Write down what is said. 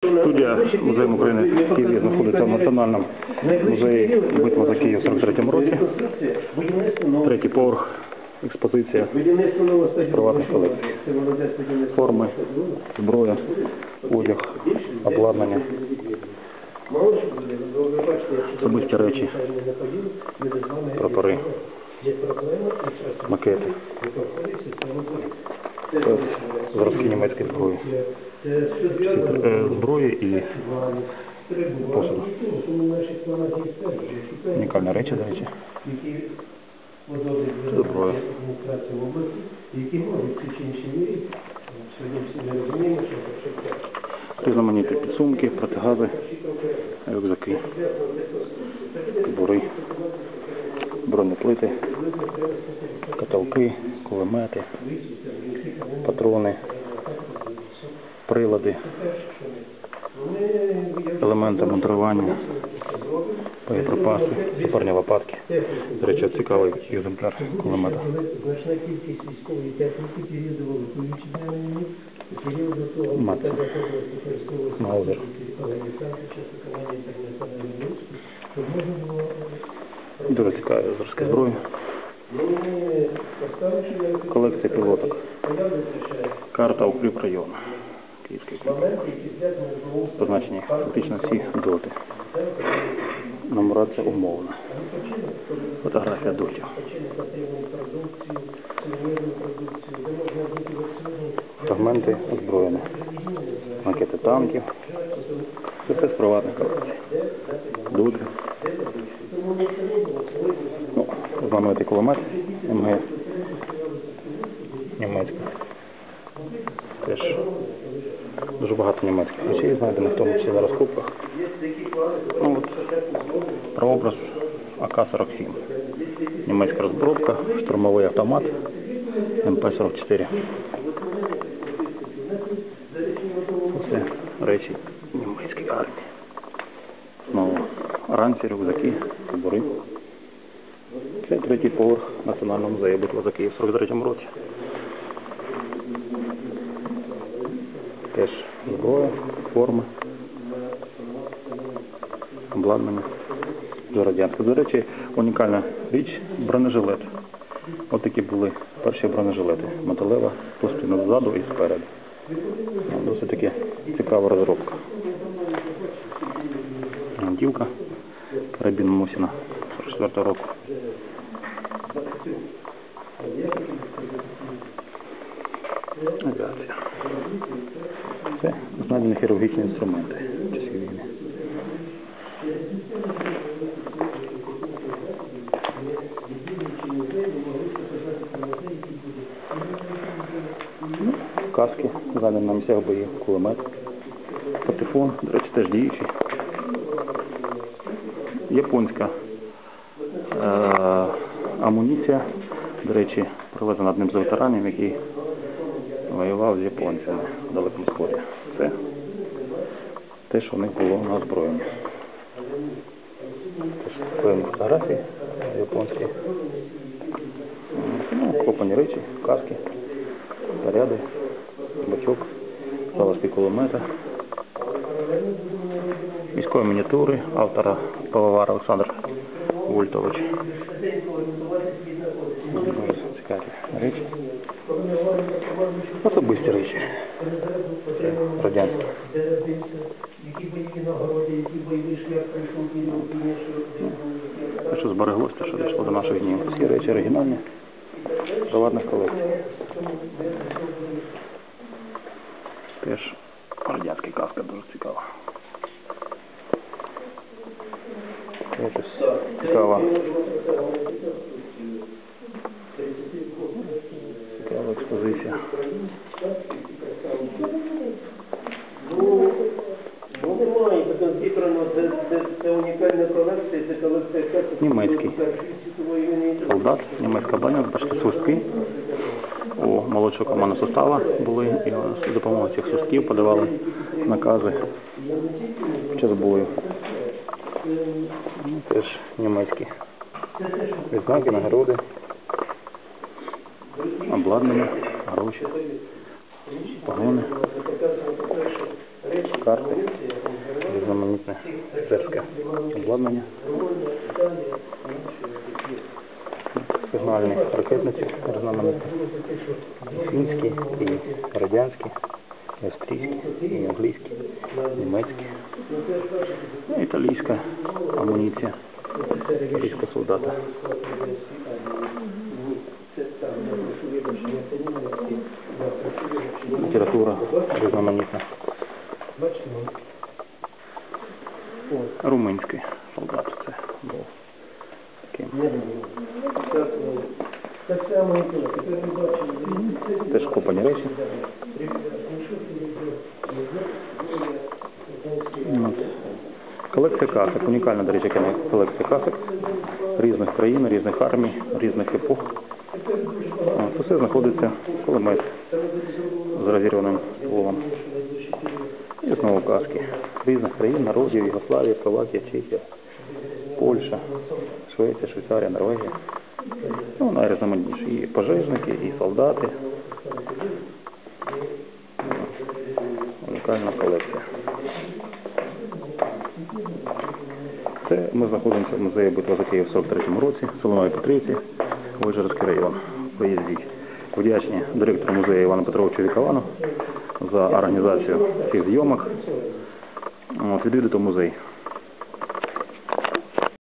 Студія Музею України в Києві знаходиться в Національному музеї битва за Київ в 43-му році. Третій поверх, експозиція приватних колекцій. Форми, зброя, одяг, обладнання, особисті речі, прапори, макети. Зразки німецької зброї. Е, зброї і посуду. Унікальні речі, до речі. Це зброя. Різноманітні підсумки, протигази, рюкзаки, кобури, бронеплити, каталки, кулемети, патрони, прилади, елементи монтування, боєприпаси, саперні лопатки. До речі, цікавий екземпляр кулемета. Значна кількість військової техніки періоду Великої війни, період до того, Мат. коли заходилось використовувалося Маузер. Дуже цікаві зразки зброї. Колекція пілоток. Карта укріп району. Київський умовою Позначені фактично всі доти. Нумерація умовна. Фотографія дотів. Фрагменти озброєння. Макети танків. Це все з приватних колекцій. Доти. Ну, знаменитий кулемет МГС. Німецький. Теж дуже багато німецьких речей знайдено, в тому числі на розкопках. Ну, от, прообраз АК-47. Німецька розборка, штурмовий автомат МП-44. Це речі німецької армії. Знову ранці, рюкзаки, кобури. Це третій поверх Національного музею битва за Київ в 43-му році. Теж зброя, форми, обладнання. Вже радянське. До речі, унікальна річ бронежилет. От такі були перші бронежилети. Металева пластина ззаду і спереду. Досить таки цікава розробка. Гвинтівка карабін Мосіна 44 року. Це знайдені хірургічні інструменти Каски, знайдені на місцях боїв, кулемет, патефон, до речі, теж діючий. Японська амуніція, до речі, привезена одним з ветеранів, який воював з японцями в Далекому Сході. Це те, що у них було на озброєнні. Певні фотографії японські. Ну, копані речі, каски, заряди, бачок, залишки кулемета. Військові мініатюри автора Пивовар Олександр Вольтович. Речі. Особисті речі. Це радянські. Те, що збереглося, що дійшло до наших днів. Всі речі оригінальні, приватних колекцій. Теж радянська казка дуже цікава. Це цікава. Цікава експозиція. Ну, ну немає, це зібрано, це, це, це унікальна колекція, це колекція яка Німецький. Солдат, німецька баня, бачите, свистки. У молодшого командного состава були і з допомогою цих свистків подавали накази в час бою. Теж німецькі відзнаки, нагороди, обладнання, гроші. погони, карти, різноманітне офіцерське обладнання, сигнальні ракетниці різноманітні, і фінські, і радянські, і австрійські, і англійські, німецькі, ну, італійська амуніція, солдата. Література різноманітна. Румунський солдат це був. Теж копані речі. От. Колекція касок, унікальна, до речі, колекція касок різних країн, різних армій, різних епох. Це все знаходиться кулемет з розірваним стволом. І знову каски різних країн, народів, Югославія, Словакія, Чехія, Польща, Швеція, Швейцарія, Норвегія. Ну, найрізноманітніші. І пожежники, і солдати. Унікальна колекція. Це ми знаходимося в музеї битва за Київ в 43-му році, село Нові Петрівці, Вижгородський район. Поїздіть. Вдячні директору музею Івану Петровичу Віковану за організацію цих зйомок. Відвідати музей.